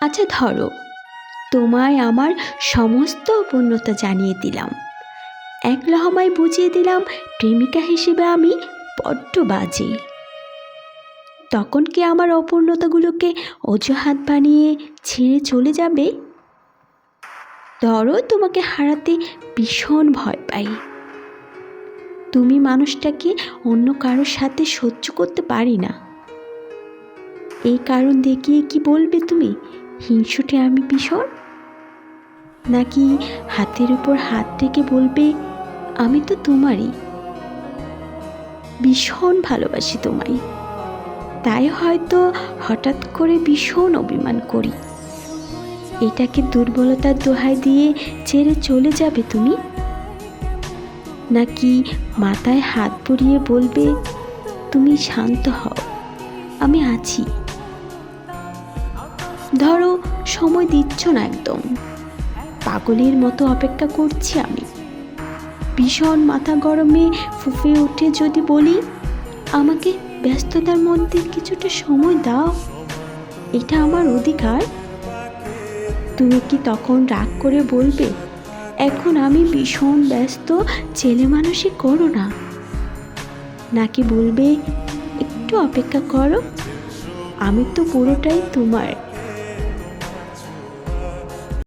আচ্ছা ধরো, তোমায় আমার সমস্ত অপূর্ণতা জানিয়ে দিলাম। এক লহমায় বুঝিয়ে দিলাম, প্রেমিকা হিসেবে আমি বড্ড বাজে। তখন কি আমার অপূর্ণতাগুলোকে অজুহাত বানিয়ে ছেড়ে চলে যাবে? ধরো তোমাকে হারাতে ভীষণ ভয় পাই। তুমি মানুষটাকে অন্য কারোর সাথে সহ্য করতে পারি না। এই কারণ দেখিয়ে কি বলবে তুমি? হিংসুটে আমি ভীষণ নাকি হাতের উপর হাত থেকে বলবে, আমি তো তোমারই ভীষণ ভালোবাসি তোমায়। তাই হয়তো হঠাৎ করে ভীষণ অভিমান করি। এটাকে দুর্বলতার দোহাই দিয়ে ছেড়ে চলে যাবে তুমি? নাকি মাথায় হাত বুলিয়ে বলবে, তুমি শান্ত হও, আমি আছি ধরো, সময় দিচ্ছ না একদম। পাগলের মতো অপেক্ষা করছি আমি। ভীষণ মাথা গরমে ফুফে উঠে যদি বলি, আমাকে ব্যস্ততার মধ্যে কিছুটা সময় দাও। এটা আমার অধিকার। তুমি কি তখন রাগ করে বলবে, এখন আমি ভীষণ ব্যস্ত, ছেলে মানুষই করো না। নাকি বলবে, একটু অপেক্ষা করো, আমি তো পুরোটাই তোমার।